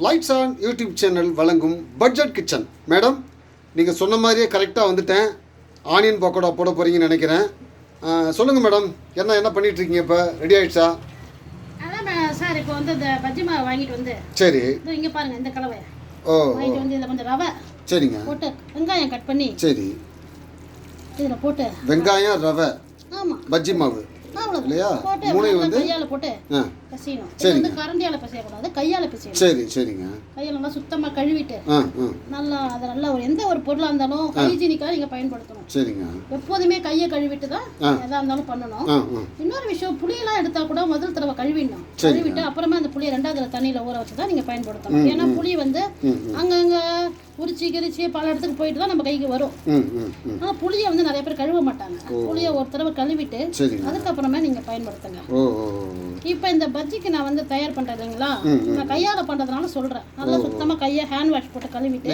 Lights on YouTube channel வழங்கும் budget kitchen madam நீங்கள் சொன்ன மாதிரியே கரெக்டாக வந்துட்டேன். ஆனியன் பக்கோடா போட போகிறீங்கன்னு நினைக்கிறேன். சொல்லுங்கள் மேடம் என்ன என்ன பண்ணிட்டு இருக்கீங்க இப்போ ரெடி மே- சார் இப்போ வந்து இந்த பஜ்ஜி மாவு வாங்கிட்டு வந்து சரி. இங்கே பாருங்க இந்த கலவை ஓ வாங்கிட்டு வந்து இதில் கொஞ்சம் ரவை சரிங்க. போட்டு வெங்காயம் கட் பண்ணி சரி. இதில் போட்டு வெங்காயம் ரவை ஆமாம் பஜ்ஜி மாவு இல்லையா? மூணையும் வந்து கையால் போட்டு பிசையணும். இது வந்து கரண்டியால் பிசையக்கூடாது கையால் பிசையணும். சரி சரிங்க. கையால் நல்லா சுத்தமாக கழுவிட்டு ஆ ஆ. நல்லா அதை நல்லா ஒரு எந்த ஒரு பொருளாக இருந்தாலும் ஹைஜீனிக்காக நீங்கள் பயன்படுத்தணும். சரிங்க. எப்போதுமே கையை கழுவிட்டு தான் எதாக இருந்தாலும் பண்ணணும். ஆ ஆ. இன்னொரு விஷயம் புளியெல்லாம் எடுத்தா கூட முதல் தடவை கழுவிடணும். கழுவிட்டு அப்புறமா அந்த புளியை ரெண்டாவது தடவை தண்ணியில ஊற வச்சு தான் நீங்க பயன்படுத்தணும். ஏன்னா புளி வந்து அங்கங்க உரிச்சி கிரிச்சி பல இடத்துக்கு போயிட்டு தான் நம்ம கைக்கு வரும். ம் ம் ம். ஆனா புளியை வந்து நிறைய பேர் கழுவ மாட்டாங்க. புளியை ஒரு தடவை கழுவிட்டு சரிங்க. அதுக்கப்புறமா நீங்க பயன்படுத்துங்க. ஓ ஓ ஓ. இப்போ இந்த பஜ்ஜிக்கு நான் வந்து தயார் பண்றது இல்லைங்களா? நான் கையால பண்றதுனால சொல்றேன். நல்லா சுத்தமா கையை ஹேண்ட் வாஷ் போட்டு கழுவிட்டு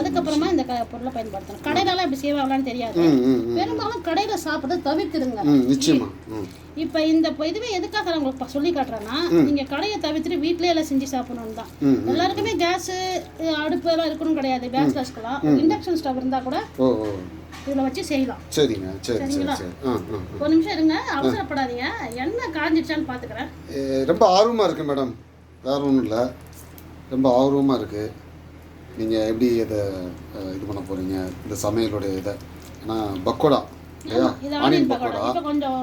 அதுக்கப்புறமா இந்த பொருளை பயன்படுத்தணும். கடையிலலாம் இப்படி செய்வாங்களான்னு தெரியாது. பெரும்பாலும் கடையில சாப்பிட்றது தவிர்த்துடுங்க. ம் நிச்சயமா. ம். இப்போ இந்த இதுவே எதுக்காக நான் உங்களுக்கு சொல்லி காட்டுறேன்னா நீங்க கடையை தவிர்த்துட்டு வீட்லயே எல்லாம் செஞ்சு சாப்பிடணும் தான். எல்லாருக்குமே கேஸ் அடுப்பு எல்லாம் இருக்கணும் கிடையாது. கேஸ் கேஸ்க்கெல்லாம் இண்டக்ஷன் ஸ்டவ் இருந்தா கூட இதுல வச்சு செய்யலாம். சரிங்க சரி சரி சரி. ஆ ஆ ஒரு நிமிஷம் இருங்க அவசரப்படாதீங்க. எண்ணெய் காஞ்சிடுச்சான்னு பாத்துக்கிறேன் ஏ, ரொம்ப ஆர்வமாக இருக்கு மேடம். வேற ஒன்றும் இல்லை. ரொம்ப ஆர்வமாக இருக்குது நீங்கள் எப்படி இதை இது பண்ண போகிறீங்க இந்த சமையலுடைய இதை. ஏன்னா பக்கோடா. ஆனியன் பக்கோடா? இப்போ கொஞ்சம்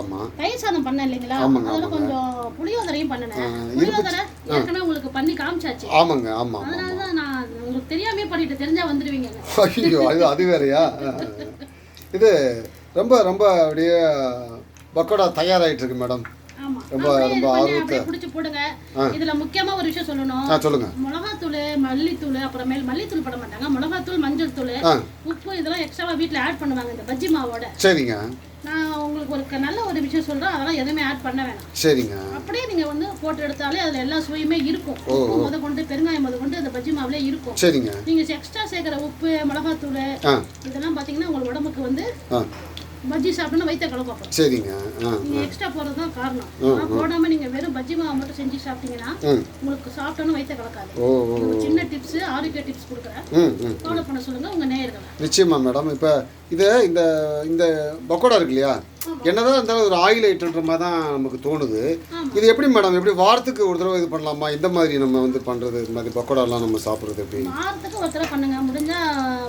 ஆமாம் தயிர் சாதம் பண்ணேன் இல்லைங்களா? அதில் கொஞ்சம் புளியோதரையும் பண்ணினேன் புளியோதரை ஏற்கனவே உங்களுக்கு பண்ணி காமிச்சாச்சு. ஆமாங்க ஆமாம் ஆமாம் அதனால தான் நான் உங்களுக்கு தெரியாமே பண்ணிட்டு தெரிஞ்சா வந்துடுவீங்க ஐயோ அது அது வேறையா. இது ரொம்ப ரொம்ப அப்படியே பக்கோடா தயாராகிட்டு இருக்கு மேடம். ரொம்ப ரொம்ப ஆர்வத்தை. பிடிச்சி போடுங்க. இதுல முக்கியமா ஒரு விஷயம் சொல்லணும். ஆ சொல்லுங்கள் மிளகாத்தூள் மல்லித்தூள் அப்புறமேல் மல்லித்தூள் போட மாட்டாங்க. மிளகாத்தூள் மஞ்சள் தூள் உப்பு இதெல்லாம் எக்ஸ்ட்ராவா வீட்ல ஆட் பண்ணுவாங்க இந்த பஜ்ஜி மாவோட. சரிங்க. நான் உங்களுக்கு ஒரு நல்ல ஒரு விஷயம் சொல்றேன். அதெல்லாம் எதுவுமே ஆட் பண்ண வேணாம். சரிங்க. அப்படியே நீங்க வந்து போட்டு எடுத்தாலே அதுல எல்லா சுவையுமே இருக்கும். உப்பு முத கொண்டு பெருங்காயம் முத கொண்டு அந்த பஜ்ஜி மாவுல இருக்கும். சரிங்க. நீங்க எக்ஸ்ட்ரா சேர்க்கிற உப்பு மிளகாத்தூள் இதெல்லாம் பாத்தீங்கன்னா உங்க உடம்புக்கு வந்து பஜ்ஜி சாப்பிடணும் வயிற்ற கலக்கப்படும் சரிங்க. ஆ. நீங்க எக்ஸ்ட்ரா போறது தான் காரணம் ஆனா போடாம நீங்க வெறும் பஜ்ஜி மாவு மட்டும் செஞ்சு சாப்பிட்டீங்கன்னா உங்களுக்கு சாப்பிட்டோன்னு வயிற்ற கலக்காது. ஓ ஒரு சின்ன டிப்ஸ் ஆரோக்கிய டிப்ஸ் கொடுக்குறேன். ஃபாலோ பண்ண சொல்லுங்க உங்க நேயர்களை. நிச்சயமா மேடம் இப்போ இது இந்த இந்த பக்கோடா இருக்கு இல்லையா? என்னதான் இருந்தாலும் ஒரு ஆயில் ஐட்டன்ற மாதிரி தான் நமக்கு தோணுது. இது எப்படி மேடம் எப்படி வாரத்துக்கு ஒரு தடவை இது பண்ணலாமா? இந்த மாதிரி நம்ம வந்து பண்ணுறது இது மாதிரி பக்கோடாலாம் நம்ம சாப்பிட்றது எப்படி? வாரத்துக்கு ஒரு தடவை பண்ணுங்க. முடிஞ்சா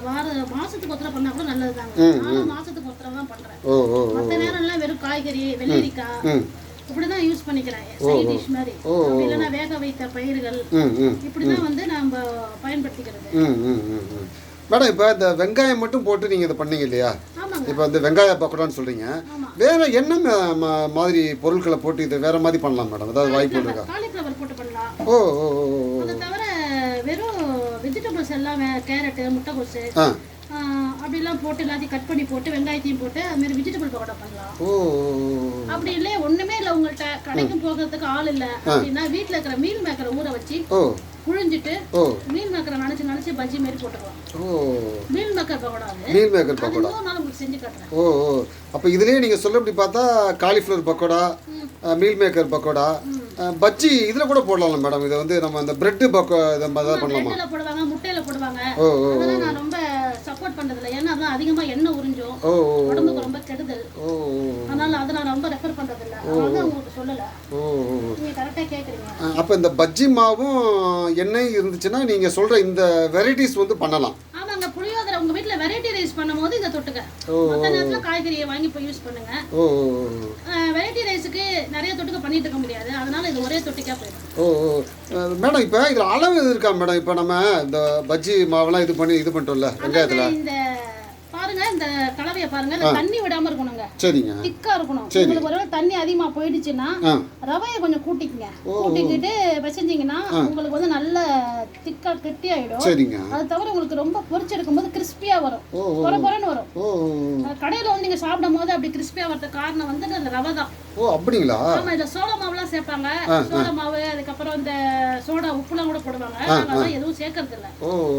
வார மாசத்துக்கு ஒரு தடவை பண்ணா கூட நல்லதுதாங்க. நானும் மாசத்துக்கு ஒரு தடவை தான் பண்றேன். ஓ மற்ற நேரம்லாம் வெறும் காய்கறி வெள்ளரிக்காய் இப்படிதான் யூஸ் பண்ணிக்கிறேன். சைட் டிஷ் மாதிரி. இல்லைன்னா வேக வைத்த பயிர்கள். இப்படிதான் வந்து பயன்படுத்திக்கிறது. மேடம் இப்போ இந்த வெங்காயம் மட்டும் போட்டு நீங்கள் இதை பண்ணீங்க இல்லையா? இப்போ இந்த வெங்காய பக்கோடான்னு சொல்கிறீங்க. வேற என்ன மாதிரி பொருட்களை போட்டு இதை வேற மாதிரி பண்ணலாம் மேடம்? அதாவது வாய்ப்பு இருக்கா? காலிஃப்ளவர் போட்டு பண்ணலாம். ஓ ஓ ஓ தவிர வெறும் வெஜிடபிள்ஸ் எல்லாம் கேரட்டு ஆஹ் அப்படிலாம் போட்டு எல்லாத்தையும் கட் பண்ணி போட்டு வெங்காயத்தையும் போட்டு அது மாதிரி வெஜிடபிள் பக்கோடா பண்ணலாம். அப்படி இல்லையே ஒண்ணுமே இல்லை உங்கள்கிட்ட கடைக்கும் போகிறதுக்கு ஆள் இல்லை. அப்படின்னா வீட்டில் இருக்கிற மீல் மேக்கரை ஊற வச்சு புழிஞ்சிட்டு மீல் மேக்கரை நினச்சி நினச்சி பஜ்ஜி மாதிரி போட்டுக்கலாம். ஓ. Meal maker pakoda meal maker pakoda? உங்களுக்கு செஞ்சு காட்டுறேன். ஓ ஓ. அப்போ இதுலேயே நீங்கள் சொல்லப்படி பார்த்தா cauliflower pakoda meal maker pakoda bajji இதில் கூட போடலாம்ல மேடம். இதை வந்து நம்ம அந்த பிரெட்டு பக்கோ இதை மாதிரி பண்ணலாமா? போடுவாங்க முட்டையில போடுவாங்க. ஓ ஓ நான் ரொம்ப சப்போர்ட் பண்றதில்ல ஏன்னா அதெல்லாம் அதிகமா எண்ணெய் உறிஞ்சும். ஓ ஓ உடம்புக்கு ரொம்ப கெடுதல். ஓ அதனால அதை நான் ரொம்ப ரெஃபர் அதனால தான் உங்களுக்கு சொல்லல. ஓ ஓ நீங்க கரெக்டா கேக்குறீங்க. அப்போ இந்த பஜ்ஜி மாவும் எண்ணெய் இருந்துச்சுன்னா நீங்கள் சொல்கிற இந்த வெரைட்டிஸ் வந்து பண்ணலாம் ஆமாங்க புளியோதரை உங்க வீட்ல வெரைட்டி ரைஸ் பண்ணும்போது இதை தொட்டுக்க. மற்ற நேரத்துல காய்கறியை வாங்கி போய் யூஸ் பண்ணுங்க. வெரைட்டி ரைஸுக்கு நிறைய தொட்டுக்க பண்ணிட்டு இருக்க முடியாது. அதனால இது ஒரே தொட்டிக்கா போயிடும். ஓ மேடம் இப்போ இதில் அளவு இருக்கா மேடம்? இப்போ நம்ம இந்த பஜ்ஜி மாவெல்லாம் இது பண்ணி இது பண்ணிட்டோம்ல வெங்காயத்தில். இந்த இந்த கலவையை பாருங்க. தண்ணி விடாம இருக்கணுங்க. சரிங்க. திக்கா இருக்கணும். உங்களுக்கு ஒருவேளை தண்ணி அதிகமா போயிடுச்சுன்னா ரவையை கொஞ்சம் கூட்டிக்கங்க. கூட்டிக்கிட்டு பிசைஞ்சிங்கன்னா உங்களுக்கு வந்து நல்ல திக்கா கெட்டி ஆயிடும். சரிங்க. அது தவிர உங்களுக்கு ரொம்ப பொரிச்செடுக்கும் போது கிறிஸ்பியா வரும். பொற பொறன்னு வரும். கடையில வந்து நீங்க சாப்பிடும் போது அப்படி கிறிஸ்பியா வரதுக்கு காரணம் வந்து அந்த ரவை தான். ஓ அப்படிங்களா? ஆமா இதுல சோள மாவுலாம் சேர்ப்பாங்க. சோள மாவு அதுக்கப்புறம் இந்த சோடா உப்புலாம் கூட போடுவாங்க. அதெல்லாம் எதுவும் சேர்க்கறது இல்ல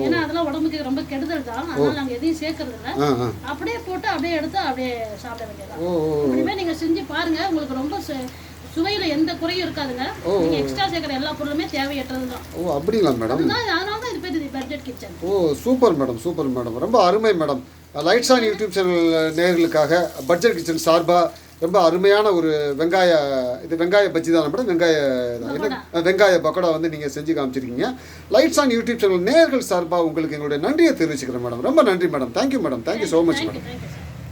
ஏன்னா அதெல்லாம் உடம்புக்கு ரொம்ப கெடுதல் தான். அதனால நாங்க எதையும் சேர்க்கறது இல்ல அப்படியே போட்டு அப்படியே எடுத்து அப்படியே சாப்பிட வேண்டியதான் இப்படிமே நீங்க செஞ்சு பாருங்க. உங்களுக்கு ரொம்ப சுவையில எந்த குறையும் இருக்காதுங்க. நீங்க எக்ஸ்ட்ரா சேர்க்குற எல்லா பொருளுமே தேவையற்றது தான். ஓ அப்படிங்களா மேடம்? அதனால தான் இது பேர் பட்ஜெட் கிச்சன் ஓ சூப்பர் மேடம் சூப்பர் மேடம். ரொம்ப அருமை madam. Lights on YouTube channel நேயர்களுக்காக பட்ஜெட் கிச்சன் சார்பாக ரொம்ப அருமையான ஒரு வெங்காய இது வெங்காய பஜ்ஜி தான் மேடம்? வெங்காய தான். வெங்காய பக்கோடா வந்து நீங்கள் செஞ்சு காமிச்சிருக்கீங்க. லைட்ஸ் ஆன் யூடியூப் சேனல் நேயர்கள் சார்பாக உங்களுக்கு எங்களுடைய நன்றியை தெரிவிச்சுக்கிறேன் மேடம். ரொம்ப நன்றி madam. Thank you madam. Thank you so much madam.